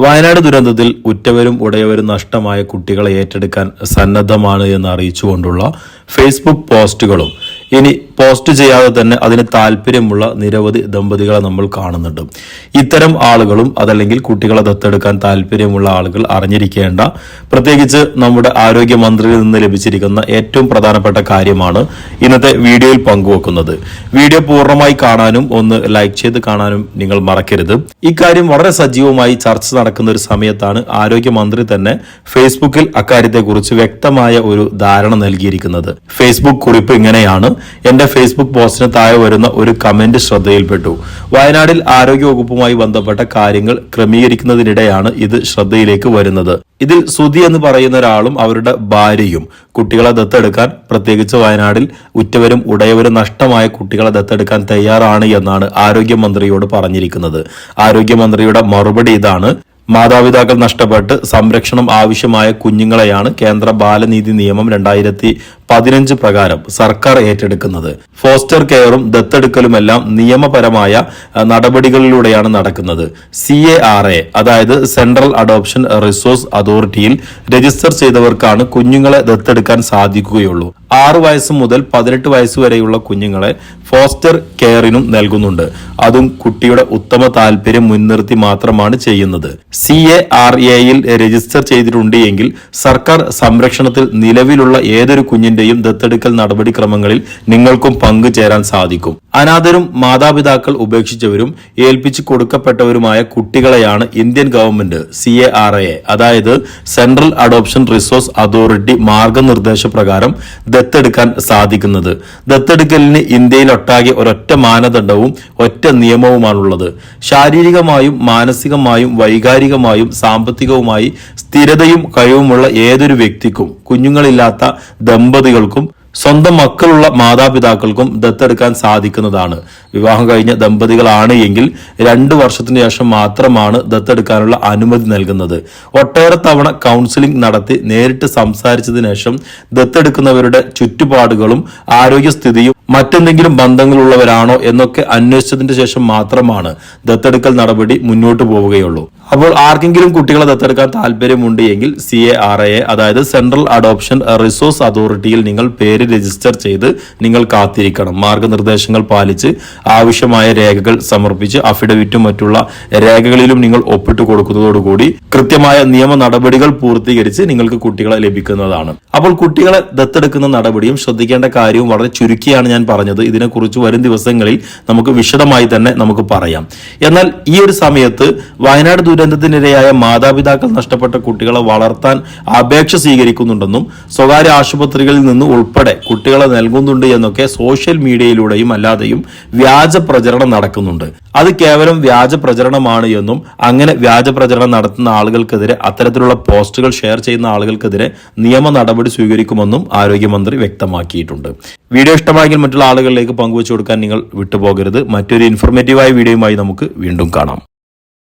വയനാട് ദുരന്തത്തിൽ ഉറ്റവരും ഉടയവരും നഷ്ടമായ കുട്ടികളെ ഏറ്റെടുക്കാൻ സന്നദ്ധമാണ് എന്ന് അറിയിച്ചുകൊണ്ടുള്ള ഫേസ്ബുക്ക് പോസ്റ്റുകളും ഇനി പോസ്റ്റ് ചെയ്യാതെ തന്നെ അതിന് താല്പര്യമുള്ള നിരവധി ദമ്പതികളെ നമ്മൾ കാണുന്നുണ്ട്. ഇത്തരം ആളുകളും അതല്ലെങ്കിൽ കുട്ടികളെ ദത്തെടുക്കാൻ താല്പര്യമുള്ള ആളുകൾ അറിഞ്ഞിരിക്കേണ്ട. പ്രത്യേകിച്ച് നമ്മുടെ ആരോഗ്യമന്ത്രിയിൽ നിന്ന് ലഭിച്ചിരിക്കുന്ന ഏറ്റവും പ്രധാനപ്പെട്ട കാര്യമാണ് ഇന്നത്തെ വീഡിയോയിൽ പങ്കുവെക്കുന്നത്. വീഡിയോ പൂർണമായി കാണാനും ഒന്ന് ലൈക്ക് ചെയ്ത് കാണാനും നിങ്ങൾ മറക്കരുത്. ഇക്കാര്യം വളരെ സജീവമായി ചർച്ച നടക്കുന്ന ഒരു സമയത്താണ് ആരോഗ്യമന്ത്രി തന്നെ ഫേസ്ബുക്കിൽ അക്കാര്യത്തെക്കുറിച്ച് വ്യക്തമായ ഒരു ധാരണ നൽകിയിരിക്കുന്നത്. ഫേസ്ബുക്ക് കുറിപ്പ് ഇങ്ങനെയാണ്. എന്റെ ഫേസ്ബുക്ക് പോസ്റ്റിന് താഴെ വരുന്ന ഒരു കമന്റ് ശ്രദ്ധയിൽപ്പെട്ടു. വയനാടിൽ ആരോഗ്യവകുപ്പുമായി ബന്ധപ്പെട്ട കാര്യങ്ങൾ ക്രമീകരിക്കുന്നതിനിടെയാണ് ഇത് ശ്രദ്ധയിലേക്ക് വരുന്നത്. ഇതിൽ സുധി എന്ന് പറയുന്ന ഒരാളും അവരുടെ ഭാര്യയും. കുട്ടികളെ ദത്തെടുക്കാൻ പ്രത്യേകിച്ച് വയനാടിൽ ഉറ്റവരും ഉടയവരും നഷ്ടമായ കുട്ടികളെ ദത്തെടുക്കാൻ തയ്യാറാണ് എന്നാണ് ആരോഗ്യമന്ത്രിയോട് പറഞ്ഞിരിക്കുന്നത്. ആരോഗ്യമന്ത്രിയുടെ മറുപടി ഇതാണ്. മാതാപിതാക്കൾ നഷ്ടപ്പെട്ട് സംരക്ഷണം ആവശ്യമായ കുഞ്ഞുങ്ങളെയാണ് കേന്ദ്ര ബാലനീതി നിയമം രണ്ടായിരത്തി പതിനഞ്ച് പ്രകാരം സർക്കാർ ഏറ്റെടുക്കുന്നത്. ഫോസ്റ്റർ കെയറും ദത്തെടുക്കലുമെല്ലാം നിയമപരമായ നടപടികളിലൂടെയാണ് നടക്കുന്നത്. സി എ ആർ എ അതായത് സെൻട്രൽ അഡോപ്ഷൻ റിസോഴ്സ് അതോറിറ്റിയിൽ രജിസ്റ്റർ ചെയ്തവർക്കാണ് കുഞ്ഞുങ്ങളെ ദത്തെടുക്കാൻ സാധിക്കുകയുള്ളൂ. ആറ് വയസ്സ് മുതൽ പതിനെട്ട് വയസ്സ് വരെയുള്ള കുഞ്ഞുങ്ങളെ ഫോസ്റ്റർ കെയറിനും നൽകുന്നുണ്ട്. അതും കുട്ടിയുടെ ഉത്തമ താല്പര്യം മുൻനിർത്തി മാത്രമാണ് ചെയ്യുന്നത്. സി എ ആർ എയിൽ രജിസ്റ്റർ ചെയ്തിട്ടുണ്ട് എങ്കിൽ സർക്കാർ സംരക്ഷണത്തിൽ നിലവിലുള്ള ഏതൊരു കുഞ്ഞിന്റെയും ദത്തെടുക്കൽ നടപടിക്രമങ്ങളിൽ നിങ്ങൾക്കും പങ്കുചേരാൻ സാധിക്കും. അനാഥരും മാതാപിതാക്കൾ ഉപേക്ഷിച്ചവരും ഏൽപ്പിച്ചു കൊടുക്കപ്പെട്ടവരുമായ കുട്ടികളെയാണ് Indian government C A R A അതായത് സെൻട്രൽ അഡോപ്ഷൻ റിസോഴ്സ് അതോറിറ്റി മാർഗനിർദ്ദേശപ്രകാരം ദത്തെടുക്കാൻ സാധിക്കുന്നത്. ദത്തെടുക്കലിന് ഇന്ത്യയിലൊട്ടാകെ ഒരൊറ്റ മാനദണ്ഡവും ഒറ്റ നിയമവുമാണുള്ളത്. ശാരീരികമായും മാനസികമായും വൈകാരികമായും സാമ്പത്തികവുമായി സ്ഥിരതയും കഴിവുമുള്ള ഏതൊരു വ്യക്തിക്കും കുഞ്ഞുങ്ങളില്ലാത്ത ദമ്പതികൾക്കും സ്വന്തം മക്കളുള്ള മാതാപിതാക്കൾക്കും ദത്തെടുക്കാൻ സാധിക്കുന്നതാണ്. വിവാഹം കഴിഞ്ഞ ദമ്പതികളാണ് എങ്കിൽ രണ്ടു വർഷത്തിന് ശേഷം മാത്രമാണ് ദത്തെടുക്കാനുള്ള അനുമതി നൽകുന്നത്. ഒട്ടേറെ തവണ കൗൺസിലിംഗ് നടത്തി നേരിട്ട് സംസാരിച്ചതിന് ശേഷം ദത്തെടുക്കുന്നവരുടെ ചുറ്റുപാടുകളും ആരോഗ്യസ്ഥിതിയും മറ്റെന്തെങ്കിലും ബന്ധങ്ങളുള്ളവരാണോ എന്നൊക്കെ അന്വേഷിച്ചതിന് ശേഷം മാത്രമാണ് ദത്തെടുക്കൽ നടപടി മുന്നോട്ട് പോവുകയുള്ളൂ. അപ്പോൾ ആർക്കെങ്കിലും കുട്ടികളെ ദത്തെടുക്കാൻ താല്പര്യമുണ്ട് എങ്കിൽ സി എ ആർ എ അതായത് സെൻട്രൽ അഡോപ്ഷൻ റിസോഴ്സ് അതോറിറ്റിയിൽ നിങ്ങൾ പേര് രജിസ്റ്റർ ചെയ്ത് നിങ്ങൾ കാത്തിരിക്കണം. മാർഗനിർദ്ദേശങ്ങൾ പാലിച്ച് ആവശ്യമായ രേഖകൾ സമർപ്പിച്ച് അഫിഡവിറ്റും മറ്റുള്ള രേഖകളിലും നിങ്ങൾ ഒപ്പിട്ട് കൊടുക്കുന്നതോടുകൂടി കൃത്യമായ നിയമ നടപടികൾ പൂർത്തീകരിച്ച് നിങ്ങൾക്ക് കുട്ടികളെ ലഭിക്കുന്നതാണ്. അപ്പോൾ കുട്ടികളെ ദത്തെടുക്കുന്ന നടപടിയും ശ്രദ്ധിക്കേണ്ട കാര്യവും വളരെ ചുരുക്കിയാണ് ഞാൻ പറഞ്ഞത്. ഇതിനെക്കുറിച്ച് വരും ദിവസങ്ങളിൽ നമുക്ക് വിശദമായി തന്നെ നമുക്ക് പറയാം. എന്നാൽ ഈ ഒരു സമയത്ത് വയനാട് ദുരന്തത്തിനിരയായ മാതാപിതാക്കൾ നഷ്ടപ്പെട്ട കുട്ടികളെ വളർത്താൻ അപേക്ഷ സ്വീകരിക്കുന്നുണ്ടെന്നും സ്വകാര്യ ആശുപത്രികളിൽ നിന്ന് ഉൾപ്പെടെ കുട്ടികളെ നൽകുന്നുണ്ട് എന്നൊക്കെ സോഷ്യൽ മീഡിയയിലൂടെയും അല്ലാതെയും വ്യാജ പ്രചരണം നടക്കുന്നുണ്ട്. അത് കേവലം വ്യാജ പ്രചരണമാണ് എന്നും അങ്ങനെ വ്യാജ പ്രചരണം നടത്തുന്ന ആളുകൾക്കെതിരെ അത്തരത്തിലുള്ള പോസ്റ്റുകൾ ഷെയർ ചെയ്യുന്ന ആളുകൾക്കെതിരെ നിയമ നടപടി സ്വീകരിക്കുമെന്നും ആരോഗ്യമന്ത്രി വ്യക്തമാക്കിയിട്ടുണ്ട്. വീഡിയോ ഇഷ്ടമായെങ്കിൽ മറ്റുള്ള ആളുകളിലേക്ക് പങ്കുവച്ചു കൊടുക്കാൻ നിങ്ങൾ വിട്ടുപോകരുത്. മറ്റൊരു ഇൻഫോർമേറ്റീവായ വീഡിയോയുമായി നമുക്ക് വീണ്ടും കാണാം.